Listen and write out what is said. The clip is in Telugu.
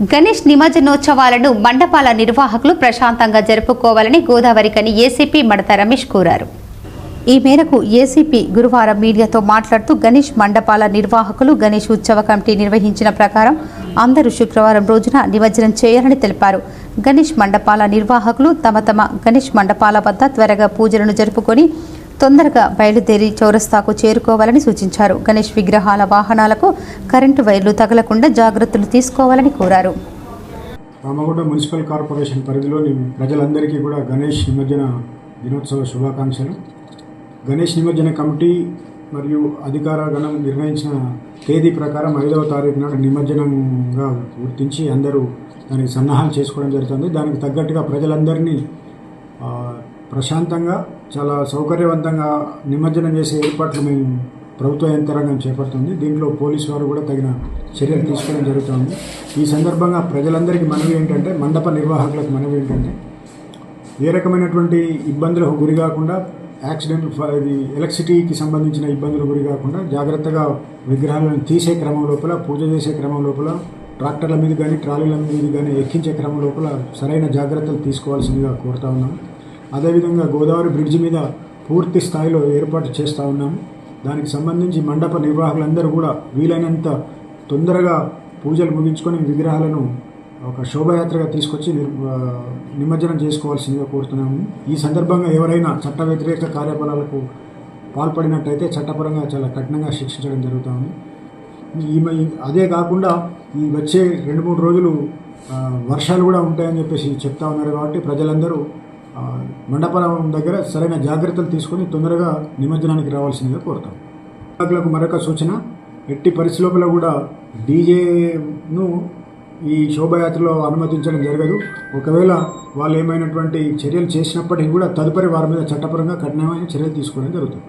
గణేష్ నిమజ్జనోత్సవాలను మండపాల నిర్వాహకులు ప్రశాంతంగా జరుపుకోవాలని గోదావరికని ఏసీపీ మడత రమేష్ కోరారు. ఈ మేరకు ఏసీపీ గురువారం మీడియాతో మాట్లాడుతూ గణేష్ మండపాల నిర్వాహకులు గణేష్ ఉత్సవ కమిటీ నిర్వహించిన ప్రకారం అందరూ శుక్రవారం రోజున నిమజ్జనం చేయాలని తెలిపారు. గణేష్ మండపాల నిర్వాహకులు తమ తమ గణేష్ మండపాల వద్ద త్వరగా పూజలను జరుపుకొని తొందరగా బయలుదేరి చౌరస్తాకు చేరుకోవాలని సూచించారు. గణేష్ విగ్రహాల వాహనాలకు కరెంటు వైర్లు తగలకుండా జాగ్రత్తలు తీసుకోవాలని కోరారు. రామగుండ మున్సిపల్ కార్పొరేషన్ పరిధిలోని ప్రజలందరికీ కూడా గణేష్ నిమజ్జన దినోత్సవ శుభాకాంక్షలు. గణేష్ నిమజ్జన కమిటీ మరియు అధికార గణం నిర్ణయించిన తేదీ ప్రకారం ఐదవ తారీఖు నాడు నిమజ్జనంగా గుర్తించి అందరూ దానికి సన్నాహాలు చేసుకోవడం జరుగుతుంది. దానికి తగ్గట్టుగా ప్రజలందరినీ ప్రశాంతంగా చాలా సౌకర్యవంతంగా నిమజ్జనం చేసే ఏర్పాట్లు మేము ప్రభుత్వ యంత్రాంగం చేపడుతుంది. దీంట్లో పోలీసు వారు కూడా తగిన చర్యలు తీసుకోవడం జరుగుతుంది. ఈ సందర్భంగా ప్రజలందరికీ మనవి ఏంటంటే మండప నిర్వాహకులకు మనవి ఏంటంటే ఏ రకమైనటువంటి ఇబ్బందులకు గురి కాకుండా యాక్సిడెంట్ ఫ- ఇది ఎలక్ట్రిసిటీకి సంబంధించిన ఇబ్బందులకు గురి కాకుండా జాగ్రత్తగా విగ్రహాలను తీసే క్రమం లోపల పూజ చేసే క్రమం లోపల ట్రాక్టర్ల మీద కానీ ట్రాలీల మీద కానీ ఎక్కించే క్రమం లోపల సరైన జాగ్రత్తలు తీసుకోవాల్సిందిగా కోరుతా ఉన్నాం. అదేవిధంగా గోదావరి బ్రిడ్జి మీద పూర్తి స్థాయిలో ఏర్పాటు చేస్తూ ఉన్నాము. దానికి సంబంధించి మండప నిర్వాహకులందరూ కూడా వీలైనంత తొందరగా పూజలు ముగించుకొని విగ్రహాలను ఒక శోభయాత్రగా తీసుకొచ్చి నిమజ్జనం చేసుకోవాల్సిందిగా కోరుతున్నాము. ఈ సందర్భంగా ఎవరైనా చట్ట వ్యతిరేక కార్యకలాపాలకు పాల్పడినట్టయితే చట్టపరంగా చాలా కఠినంగా శిక్షించడం జరుగుతుంది ఈ అదే కాకుండా ఈ వచ్చే రెండు మూడు రోజులు వర్షాలు కూడా ఉంటాయని చెప్పేసి చెప్తా ఉన్నారు కాబట్టి ప్రజలందరూ ఆ, దగ్గర సరైన జాగ్రత్తలు తీసుకొని తొందరగా నిమజ్జనానికి రావాల్సిందిగా కోరుతాం. గ్రాహకులకు మరొక సూచన ఎట్టి పరిస్థితుల కూడా డీజేను ఈ శోభయాత్రలో అనుమతించడం జరగదు. ఒకవేళ వాళ్ళు ఏమైనటువంటి చర్యలు చేసినప్పటికీ కూడా తదుపరి వారి మీద చట్టపరంగా కఠినమైన చర్యలు తీసుకోవడం జరుగుతుంది.